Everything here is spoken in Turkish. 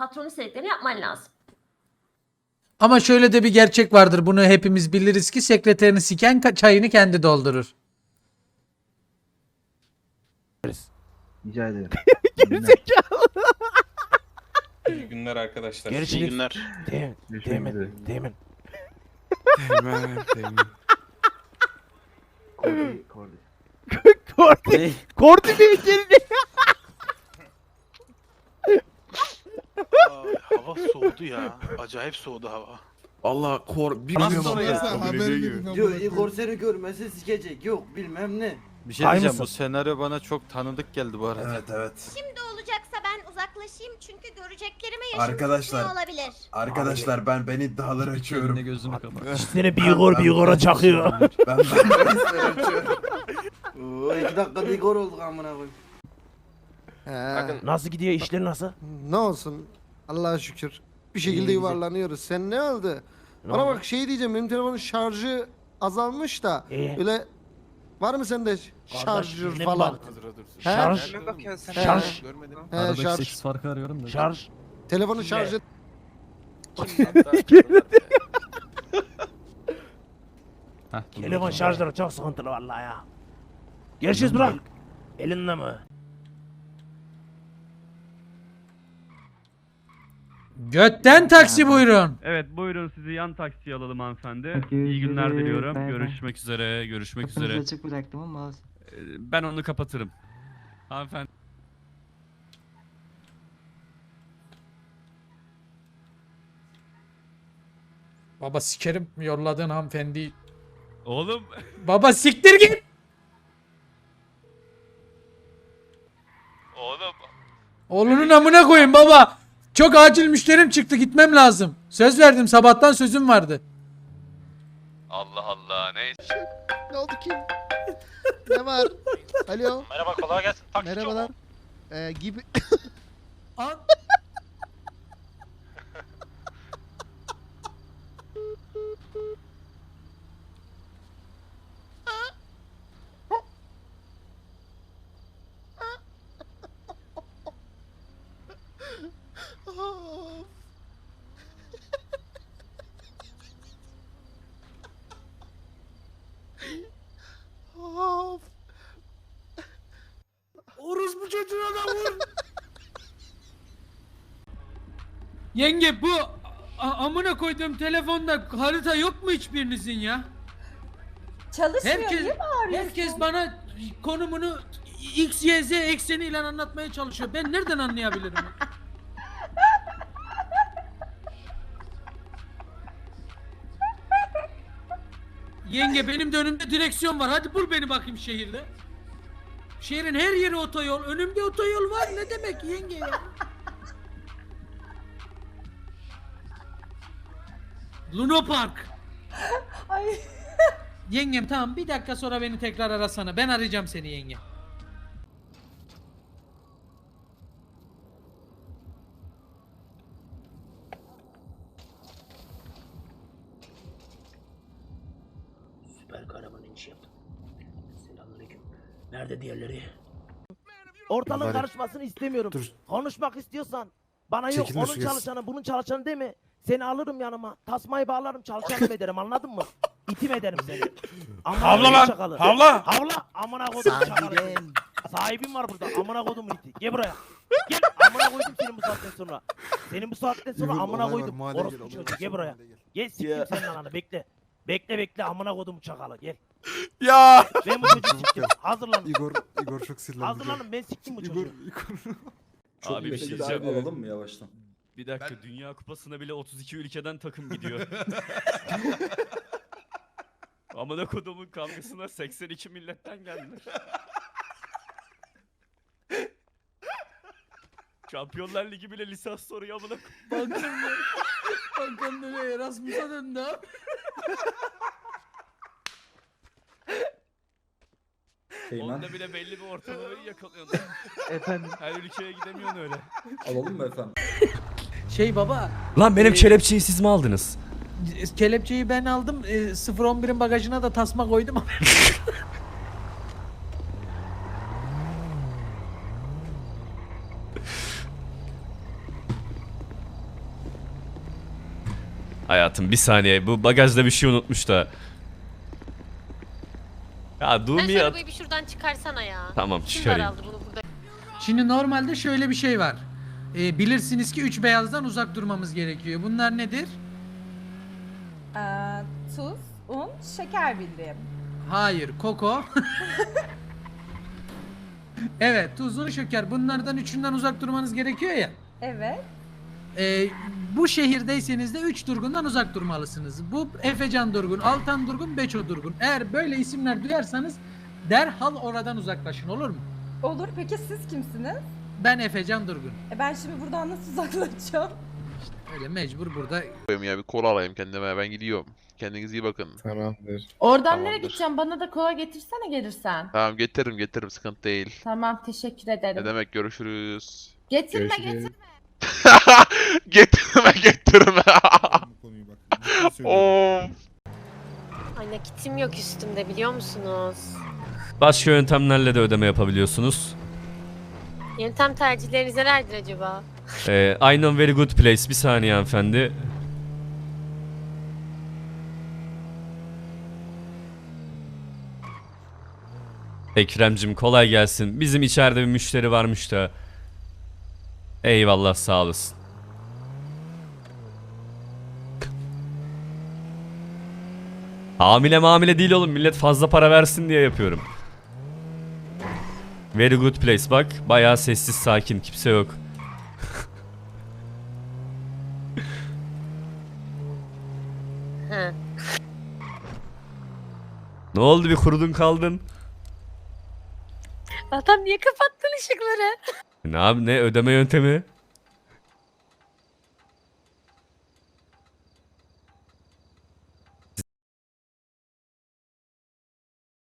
patron istediklerini yapman lazım. Ama şöyle de bir gerçek vardır. Bunu hepimiz biliriz ki sekreterini siken çayını kendi doldurur. Rica ederim. İyi günler arkadaşlar. Görüşürüz. İyi günler. Teğmen, Görüşmek üzere. teğmen. Teğmen, teğmen. Kordi, kordi. Kordi. Kordi mi içeride? Hava soğudu ya. Acayip soğudu hava. Allah kor Bilmiyorum ama ya. Yok Igor seni görmese sikecek. Yok bilmem ne. Bir şey Hay diyeceğim mısın? bu senaryo bana çok tanıdık geldi bu arada. Evet evet. Şimdi olacaksa ben uzaklaşayım çünkü göreceklerime yaşım Arkadaşlar. tutmuyor olabilir. Arkadaşlar ben ben iddiaları açıyorum. gözünü kapat. Seni bir Igor bir Igor'a çakıyor. Ben ben bahisleri açıyorum. Oo iki dakikada Igor olduk amına koyayım. He, Nasıl gidiyor işler nasıl? ne olsun Allah'a şükür. Bir şekilde İyi, güzel. yuvarlanıyoruz. Sen ne oldu? Ne Bana oldu? bak şey diyeceğim benim telefonun şarjı azalmış da İyi. öyle var mı sende şarjör ne falan? bak- He? Şarj. Ne bakıyorsun sen? Şarj. Görmedim. He, şarj. farkı arıyorum da. Şarj. Telefonu şarj et. Telefon şarjları çok sıkıntılı vallahi ya. Görüşürüz bırak. Elinde mi? Götten taksi buyurun. Evet buyurun sizi yan taksiye alalım hanımefendi. İyi günler diliyorum. Görüşmek üzere. Görüşmek üzere. açık bıraktım ama Ee, Ben onu kapatırım. Hanımefendi. Baba sikerim yolladığın hanımefendi. Oğlum Baba siktir git. Oğlum. Oğlunun amına koyayım baba. Çok acil müşterim çıktı gitmem lazım. Söz verdim sabahtan sözüm vardı. Allah Allah neyse. Ne oldu kim? ne var? Alo. Merhaba kolay gelsin. Taksici Merhabalar. Ee, gibi. An Çocuğuna da vur. Yenge bu a- amına koyduğum telefonda harita yok mu hiçbirinizin ya? Çalışmıyor Herkes niye bağırıyorsun? herkes bana konumunu X, Y, Z ekseniyle anlatmaya çalışıyor. Ben nereden anlayabilirim? Yenge benim de önümde direksiyon var. Hadi bul beni bakayım şehirde. Şehrin her yeri otoyol. Önümde otoyol var. Ne demek yenge ya? Luna Park. Ay. Yengem tamam bir dakika sonra beni tekrar arasana. Ben arayacağım seni yenge. Süper kahraman iş yaptım. Nerede diğerleri? Ortalığın Bari- karışmasını istemiyorum. Dur. Konuşmak istiyorsan bana yok Çekilme onun şu çalışanı bunun çalışanı değil mi? Seni alırım yanıma. Tasmayı bağlarım çalışanım ederim anladın mı? İtim ederim seni. Amına Havla koydum lan, çakalı. havla. Havla. Amına kodum çakalı. Sahibim var burada. Amına kodum iti. Gel buraya. Gel. Amına koydum senin bu saatten sonra. Senin bu saatten sonra amına koydum. Orospu çocuğu. Gel buraya. Gel siktim senin ananı bekle. Bekle bekle amına kodum çakalı gel. Ya. Ben bu çocuğu siktim. Hazırlanın. Igor, Igor çok sinirlendi. Hazırlanın ben siktim bu çocuğu. Abi bir şey diyeceğim. alalım mı yavaştan? Bir dakika Dünya Kupası'na bile 32 ülkeden takım gidiyor. Amına kodumun kavgasına 82 milletten geldiler. Şampiyonlar Ligi bile lisans soruyor amına. Bankam Bankam dönüyor Erasmus'a döndü abi. Onda bile belli bir ortalamayı yakalıyorsun. Efendim. Her ülkeye gidemiyorsun öyle. Alalım mı efendim? Şey baba Lan benim kelepçeyi siz mi aldınız? kelepçeyi ben aldım. E, 011'in bagajına da tasma koydum. Hayatım bir saniye bu bagajda bir şey unutmuş da. Ya Sen arabayı bir şuradan çıkarsana ya. Tamam Kim çıkarayım. daraldı bunu burada? Şimdi normalde şöyle bir şey var. Ee, bilirsiniz ki üç beyazdan uzak durmamız gerekiyor. Bunlar nedir? Ee, tuz, un, şeker bildiğim. Hayır, koko. evet, tuzlu şeker. Bunlardan üçünden uzak durmanız gerekiyor ya. Evet. Ee, bu şehirdeyseniz de 3 durgundan uzak durmalısınız. Bu Efecan Durgun, Altan Durgun, Beço Durgun. Eğer böyle isimler duyarsanız derhal oradan uzaklaşın olur mu? Olur. Peki siz kimsiniz? Ben Efecan Durgun. E ben şimdi buradan nasıl uzaklaşacağım? Öyle mecbur burada. Ya bir kola alayım kendime ben gidiyorum. Kendinize iyi bakın. Tamamdır. Oradan nereye Tamamdır. gideceğim? Bana da kola getirsene gelirsen. Tamam getiririm getiririm sıkıntı değil. Tamam teşekkür ederim. demek görüşürüz. Getirme Görüşürüz. getirme. getirme getirme. konuyu bak. Oo. Ay nakitim yok üstümde biliyor musunuz? Başka yöntemlerle de ödeme yapabiliyorsunuz. Yöntem tercihleriniz nelerdir acaba? Ee, I know very good place. Bir saniye hanımefendi. Ekremcim kolay gelsin. Bizim içeride bir müşteri varmış da. Eyvallah sağ olasın. Hamile mamile değil oğlum millet fazla para versin diye yapıyorum. Very good place bak. Bayağı sessiz sakin kimse yok. Ne oldu bir kurudun kaldın? Adam niye kapattın ışıkları? Ne abi ne ödeme yöntemi?